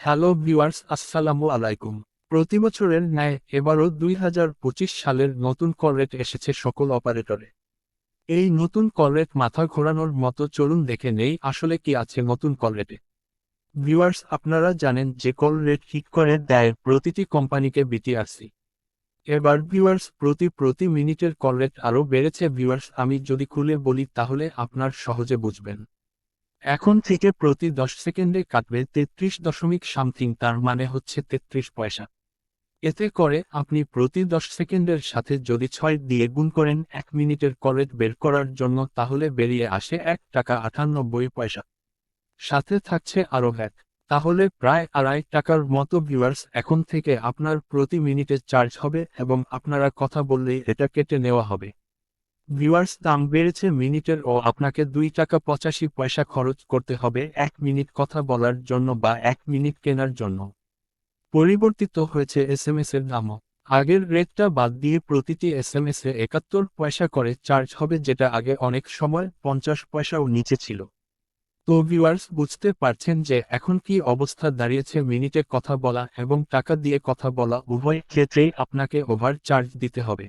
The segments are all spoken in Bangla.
হ্যালো ভিউয়ার্স, আসসালামু আলাইকুম। প্রতি বছরের ন্যায় এবারও দুই হাজার পঁচিশ সালের নতুন কল রেট এসেছে সকল অপারেটরে। এই নতুন কল রেট মাথা ঘোরানোর মতো চলুন দেখে নেই আসলে কি আছে নতুন কল রেটে ভিউয়ার্স, আপনারা জানেন যে কল রেট ঠিক করে দেয় প্রতিটি কোম্পানিকে বিটিআরসি এবার ভিউয়ার্স, প্রতি প্রতি মিনিটের কল রেট আরও বেড়েছে। ভিউয়ার্স, আমি যদি খুলে বলি তাহলে আপনার সহজে বুঝবেন। এখন থেকে প্রতি দশ সেকেন্ডে কাটবে তেত্রিশ দশমিক সামথিং, তার মানে হচ্ছে তেত্রিশ পয়সা। এতে করে আপনি প্রতি দশ সেকেন্ডের সাথে যদি ছয় দিয়ে গুণ করেন এক মিনিটের কলেট বের করার জন্য, তাহলে বেরিয়ে আসে এক টাকা আটানব্বই পয়সা। সাথে থাকছে আরও এক, তাহলে প্রায় আড়াই টাকার মতো ভিউয়ার্স এখন থেকে আপনার প্রতি মিনিটে চার্জ হবে এবং আপনারা কথা বললেই এটা কেটে নেওয়া হবে। ভিউয়ার্স, দাম বেড়েছে মিনিটের ও আপনাকে দুই টাকা পঁচাশি পয়সা খরচ করতে হবে এক মিনিট কথা বলার জন্য বা এক মিনিট কেনার জন্য। পরিবর্তিত হয়েছে এস এম এর দামও। আগের রেটটা বাদ দিয়ে প্রতিটি এস এম এস একাত্তর পয়সা করে চার্জ হবে যেটা আগে অনেক সময় পঞ্চাশ পয়সাও নিচে ছিল। তো ভিউয়ার্স, বুঝতে পারছেন যে এখন কি অবস্থা দাঁড়িয়েছে মিনিটে কথা বলা এবং টাকা দিয়ে কথা বলা উভয় ক্ষেত্রেই আপনাকে ওভার চার্জ দিতে হবে।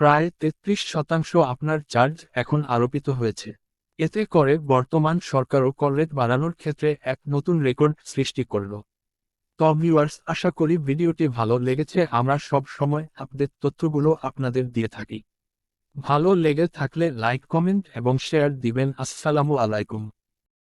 প্রায় তেত্রিশ শতাংশ আপনার চার্জ এখন আরোপিত হয়েছে। এতে করে বর্তমান সরকারও কল রেট বাড়ানোর ক্ষেত্রে এক নতুন রেকর্ড সৃষ্টি করল। তো ভিউয়ার্স আশা করি ভিডিওটি ভালো লেগেছে। আমরা সব সময় আপডেট তথ্যগুলো আপনাদের দিয়ে থাকি। ভালো লেগে থাকলে লাইক কমেন্ট এবং শেয়ার দিবেন। আসসালামু আলাইকুম।